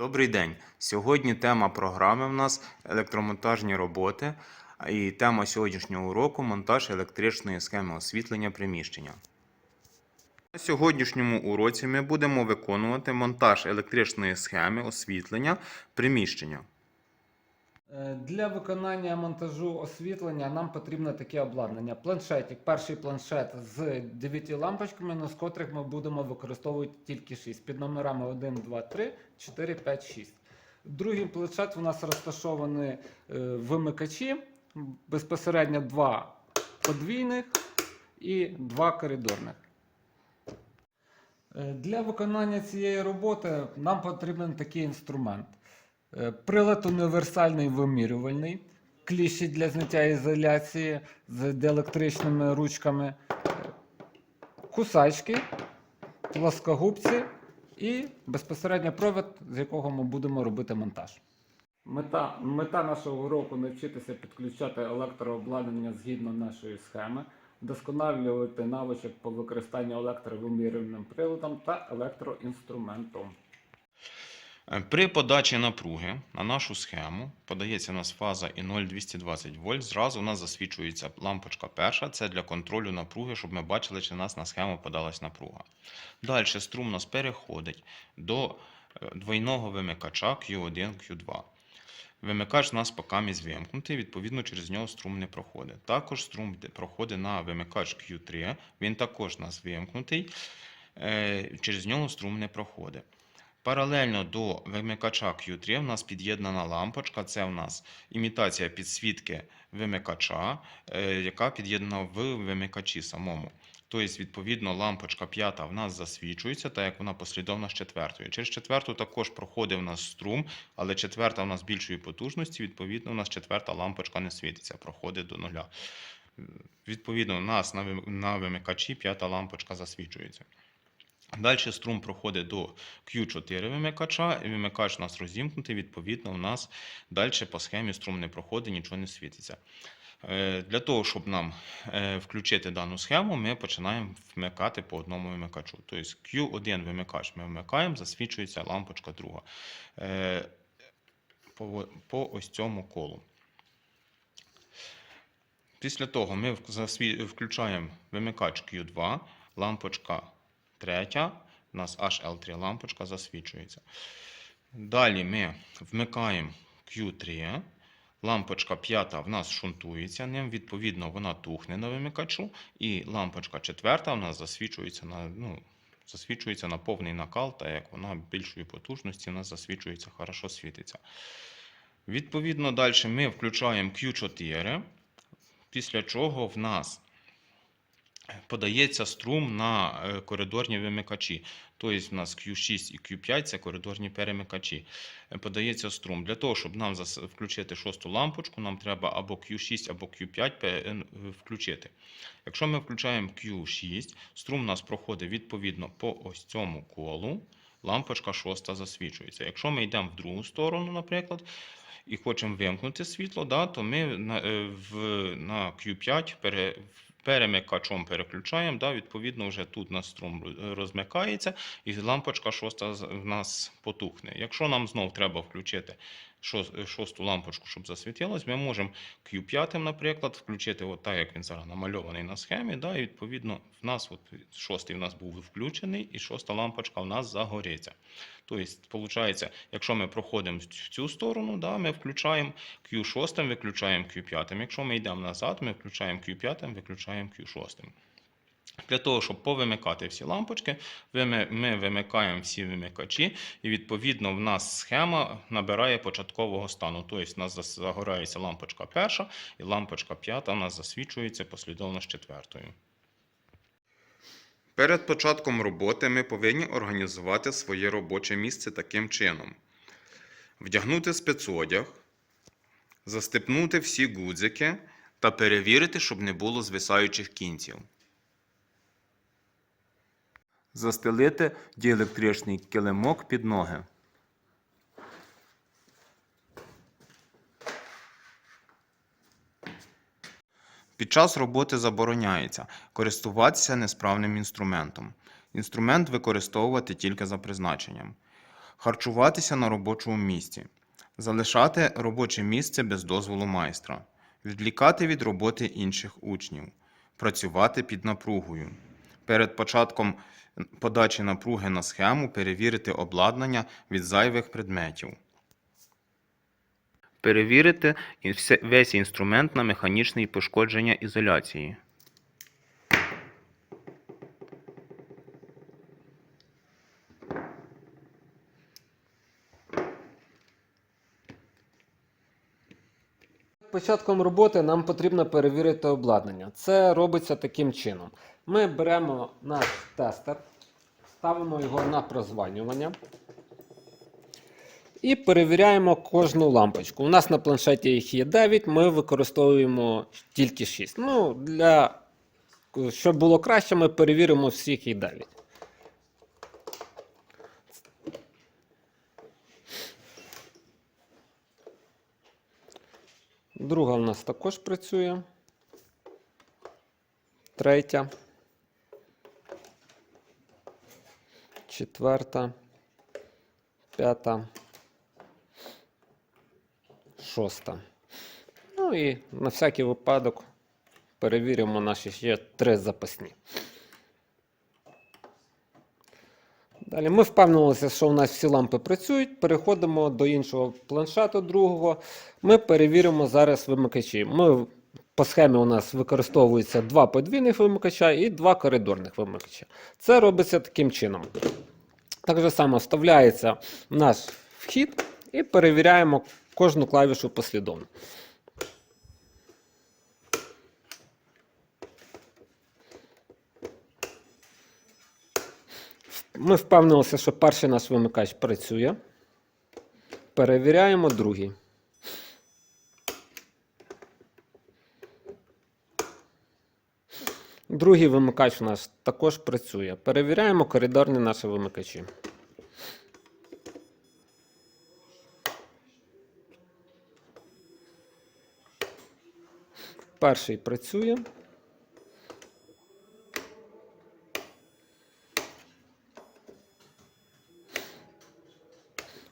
Добрий день. Сьогодні тема програми в нас електромонтажні роботи. І тема сьогоднішнього уроку монтаж електричної схеми освітлення приміщення. На сьогоднішньому уроці ми будемо виконувати монтаж електричної схеми освітлення приміщення. Е, Для виконання монтажу освітлення нам потрібно таке обладнання. Планшетик, перший планшет з 9 лампочками, з котрих ми будемо використовувати тільки 6 під номерами 1, 2, 3, 4, 5, 6. Другий планшет у нас розташовані е, вимикачі, безпосередньо два подвійних і два коридорних. Е, Для виконання цієї роботи нам потрібен такий інструмент. Е, Прилад універсальний вимірювальний, кліщі для зняття ізоляції з діелектричними ручками, е, кусачки, плоскогубці і безпосередньо провід, з якого ми будемо робити монтаж. Мета, мета нашого уроку навчитися підключати електрообладнання згідно нашої схеми, вдосконалювати навичок по використанню електровимірювальним приладом та електроінструментом. Е, При подачі напруги на нашу схему подається у нас фаза і 0,220 вольт. Зразу у нас засвічується лампочка перша. Це для контролю напруги, щоб ми бачили, чи у нас на схему подалась напруга. Далі струм у нас переходить до е, двойного вимикача Q1, Q2. Вимикач у нас поки місь вимкнутий, відповідно, через нього струм не проходить. Також струм проходить на вимикач Q3, він також у нас вимкнутий, е, через нього струм не проходить. Паралельно до вимикача Q3 у нас під'єднана лампочка. Це у нас імітація підсвітки вимикача, е, яка під'єднана в вимикачі самому. Тобто, відповідно, лампочка п'ята в нас засвічується, так як вона послідовна з четвертою. Через четверту також проходить у нас струм, але четверта у нас більшої потужності, відповідно, у нас четверта лампочка не світиться, проходить до нуля. Відповідно, у нас на вимикачі п'ята лампочка засвічується. Далі струм проходить до Q4 вимикача, і вимикач у нас розімкнутий, відповідно, у нас далі по схемі струм не проходить, нічого не світиться. Е, Для того, щоб нам е, включити дану схему, ми починаємо вмикати по одному вимикачу. Тобто Q1 вимикач ми вмикаємо, засвічується лампочка друга. Е, По, ось цьому колу. Після того ми включаємо вимикач Q2, лампочка третя, у нас HL3 лампочка засвічується. Далі ми вмикаємо Q3, лампочка п'ята в нас шунтується ним, відповідно, вона тухне на вимикачу, і лампочка четверта в нас засвічується на, ну, засвічується на повний накал, так як вона більшої потужності, у нас засвічується, хорошо світиться. Відповідно, далі ми включаємо Q4, після чого в нас подається струм на е, коридорні вимикачі. Тобто в нас Q6 і Q5 це коридорні перемикачі. Е, Подається струм. Для того, щоб нам включити шосту лампочку, нам треба або Q6, або Q5 е, включити. Якщо ми включаємо Q6, струм у нас проходить відповідно по ось цьому колу. Лампочка шоста засвічується. Якщо ми йдемо в другу сторону, наприклад, і хочемо вимкнути світло, да, то ми на, е, в, на Q5 пере, перемикачом переключаємо, да, відповідно, вже тут у нас струм розмикається, і лампочка шоста в нас потухне. Якщо нам знов треба включити шосту лампочку, щоб засвітилось, ми можемо Q5, наприклад, включити от так, як він зараз намальований на схемі. Да, і відповідно в нас от шостий в нас був включений, і шоста лампочка в нас загориться. Тобто, виходить, якщо ми проходимо в цю сторону, да, ми включаємо Q6, виключаємо Q5. Якщо ми йдемо назад, ми включаємо Q5, виключаємо Q6. Для того, щоб повимикати всі лампочки, ми вимикаємо всі вимикачі, і відповідно в нас схема набирає початкового стану. Тобто у нас загорається лампочка перша, і лампочка п'ята у нас засвічується послідовно з четвертою. Перед початком роботи ми повинні організувати своє робоче місце таким чином: вдягнути спецодяг, застепнути всі гудзики та перевірити, щоб не було звисаючих кінців. Застелити діелектричний килимок під ноги. Під час роботи забороняється користуватися несправним інструментом. Інструмент використовувати тільки за призначенням. Харчуватися на робочому місці. Залишати робоче місце без дозволу майстра. Відлікати від роботи інших учнів. Працювати під напругою. Перед початком подачі напруги на схему перевірити обладнання від зайвих предметів. Перевірити весь інструмент на механічне пошкодження ізоляції. Початком роботи нам потрібно перевірити обладнання. Це робиться таким чином. Ми беремо наш тестер, ставимо його на прозванювання і перевіряємо кожну лампочку. У нас на планшеті їх є 9, ми використовуємо тільки 6. Ну, для... Щоб було краще, ми перевіримо всіх і 9. Друга в нас також працює. Третя. Четверта. П'ята. Шоста. Ну і на всякий випадок перевіримо наші ще три запасні. Далі ми впевнилися, що у нас всі лампи працюють. Переходимо до іншого планшету другого. Ми перевіримо зараз вимикачі. Ми, по схемі у нас використовується два подвійних вимикача і два коридорних вимикача. Це робиться таким чином. Так же само вставляється наш вхід і перевіряємо кожну клавішу послідовно. Ми впевнилися, що перший наш вимикач працює. Перевіряємо другий. Другий вимикач у нас також працює. Перевіряємо коридорні наші вимикачі. Перший працює.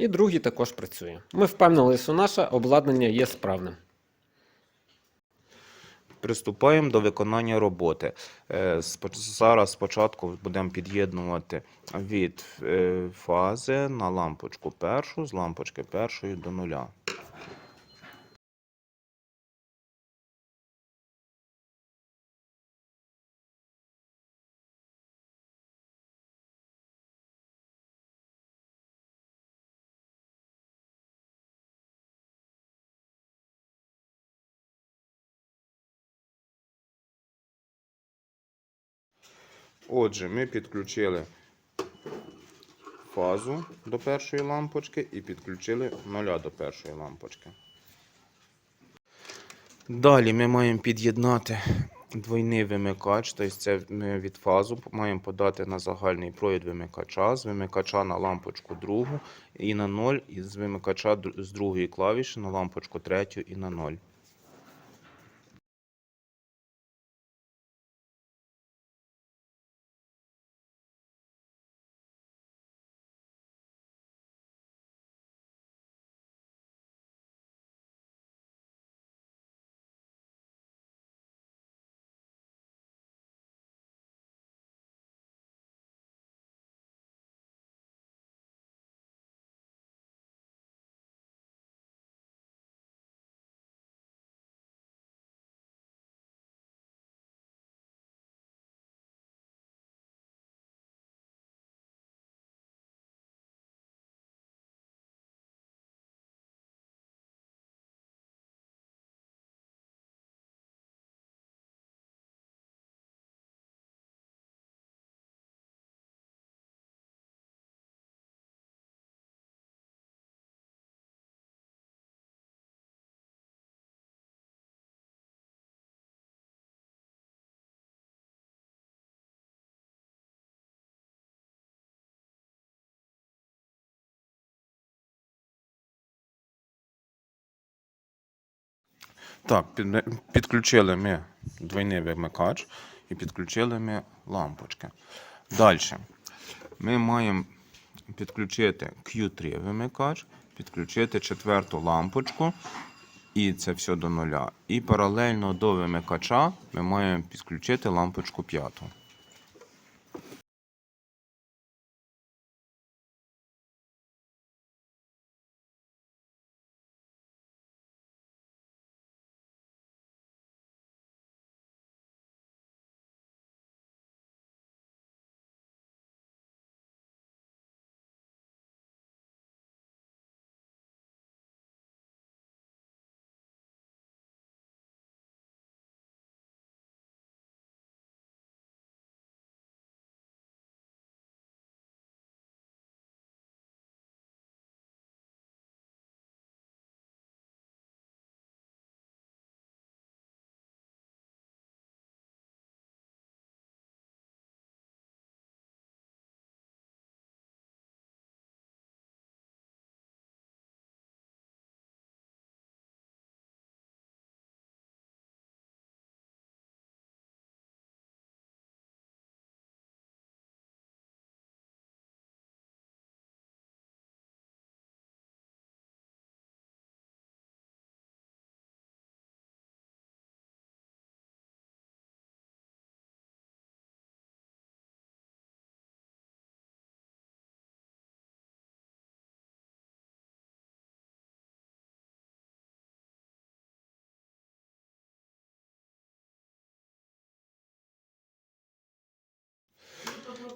І другий також працює. Ми впевнилися, що наше обладнання є справним. Приступаємо до виконання роботи. Е, Зараз спочатку будемо під'єднувати від е, фази на лампочку першу, з лампочки першої до нуля. Отже, ми підключили фазу до першої лампочки і підключили нуля до першої лампочки. Далі ми маємо під'єднати двойний вимикач, тобто це ми від фазу маємо подати на загальний провід вимикача, з вимикача на лампочку другу і на 0, і з вимикача з другої клавіші на лампочку третю і на 0. Так, підключили ми двойний вимикач і підключили ми лампочки. Далі. Ми маємо підключити Q3 вимикач, підключити четверту лампочку. І це все до нуля. І паралельно до вимикача ми маємо підключити лампочку п'яту.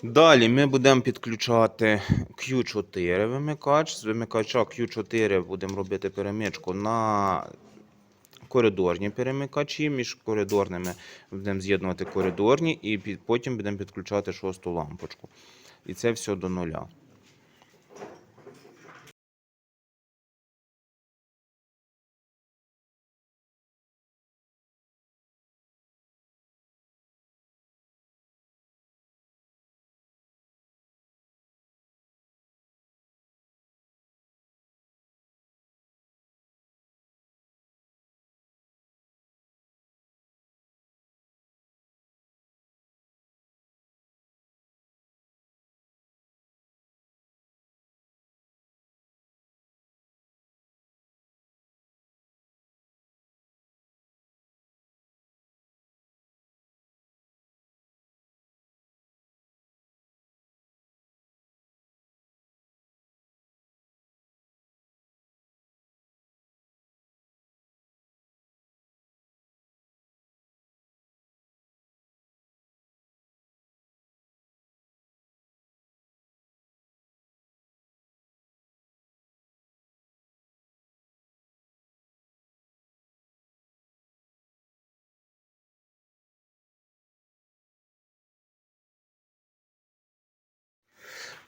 Далі ми будемо підключати Q4 вимикач. З вимикача Q4 будемо робити перемичку на коридорні перемикачі. Між коридорними будемо з'єднувати коридорні і потім будемо підключати шосту лампочку. І це все до нуля.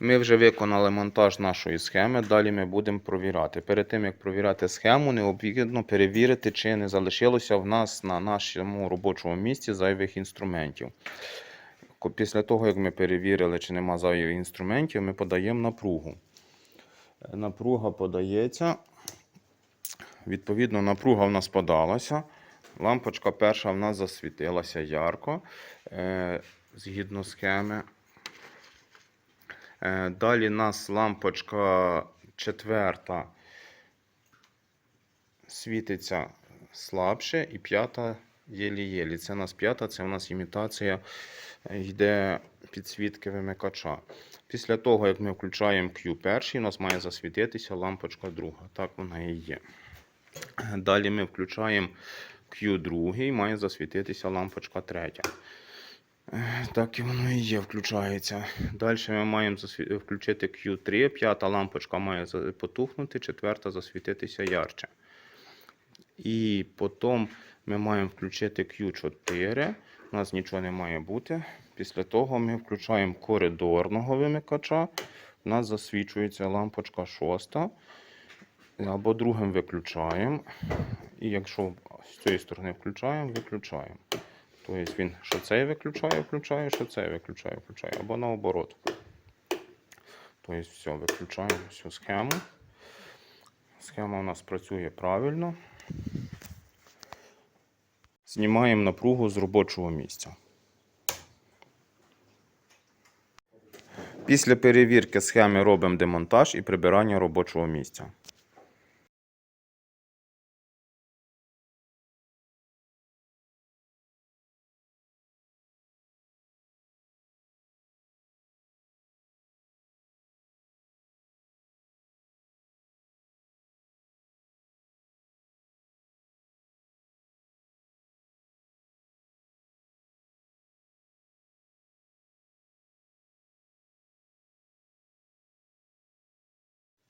Ми вже виконали монтаж нашої схеми. Далі ми будемо провіряти. Перед тим як провіряти схему, необхідно перевірити, чи не залишилося в нас на нашому робочому місці зайвих інструментів. Після того, як ми перевірили, чи нема зайвих інструментів, ми подаємо напругу. Е, Напруга подається. Відповідно, напруга в нас подалася. Лампочка перша в нас засвітилася ярко, е, згідно схеми. Е, Далі нас лампочка четверта світиться слабше, і п'ята єлі-єлі. Це у нас п'ята, це у нас імітація е, йде підсвітки вимикача. Після того, як ми включаємо Q перший, у нас має засвітитися лампочка друга. Так вона і є. Далі ми включаємо Q другий, має засвітитися лампочка третя. Так і воно і є, включається. Далі ми маємо засві- включити Q3, п'ята лампочка має потухнути, четверта засвітитися ярче. І потім ми маємо включити Q4. У нас нічого не має бути. Після того ми включаємо коридорного вимикача. У нас засвічується лампочка шоста. Або другим виключаємо. І якщо з цієї сторони включаємо, виключаємо. Тобто він що цей виключає, включає, що цей виключає, включає. Або наоборот. Тобто все, виключаємо всю схему. Схема у нас працює правильно. Знімаємо напругу з робочого місця. Після перевірки схеми робимо демонтаж і прибирання робочого місця.